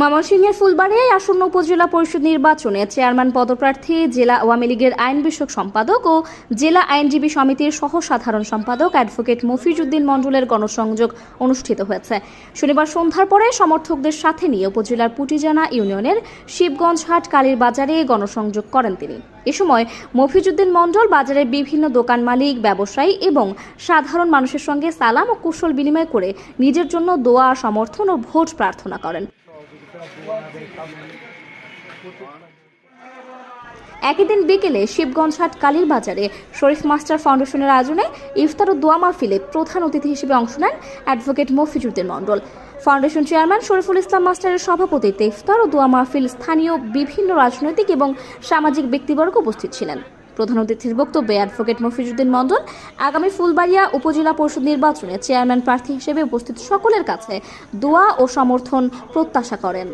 ময়মনসিংহের ফুলবাড়িয়ায় আসন্ন উপজেলা পরিষদ নির্বাচনে চেয়ারম্যান পদপ্রার্থী, জেলা আওয়ামী লীগের আইন বিষয়ক সম্পাদক ও জেলা আইনজীবী সমিতির সহ সাধারণ সম্পাদক অ্যাডভোকেট মফিজউদ্দিন মণ্ডলের গণসংযোগ অনুষ্ঠিত হয়েছে। শনিবার সন্ধ্যার পরে সমর্থকদের সাথে নিয়ে উপজেলার পুটিজানা ইউনিয়নের শিবগঞ্জ হাট কালীর বাজারে গণসংযোগ করেন তিনি। এ সময় মফিজউদ্দিন মণ্ডল বাজারের বিভিন্ন দোকান মালিক, ব্যবসায়ী এবং সাধারণ মানুষের সঙ্গে সালাম ও কুশল বিনিময় করে নিজের জন্য দোয়া, সমর্থন ও ভোট প্রার্থনা করেন। একই দিন বিকেলে শিবগঞ্জ হাট কালীর বাজারে শরীফ মাস্টার ফাউন্ডেশনের আয়োজনে ইফতার ও দোয়া মাহফিলে প্রধান অতিথি হিসেবে অংশ নেন advocate Mofizuddin Mondal. Foundation chairman Shariful Islam মাস্টারের সভাপতিত্বে ইফতার ও দোয়া মাহফিল স্থানীয় বিভিন্ন রাজনৈতিক এবং সামাজিক ব্যক্তিবর্গ উপস্থিত ছিলেন। প্রধান অতিথির বক্তব্যে অ্যাডভোকেট মফিজুদ্দিন মন্ডল আগামী ফুলবাড়িয়া উপজেলা পরিষদ নির্বাচনে চেয়ারম্যান প্রার্থী হিসেবে উপস্থিত সকলের কাছে দোয়া ও সমর্থন প্রত্যাশা করেন।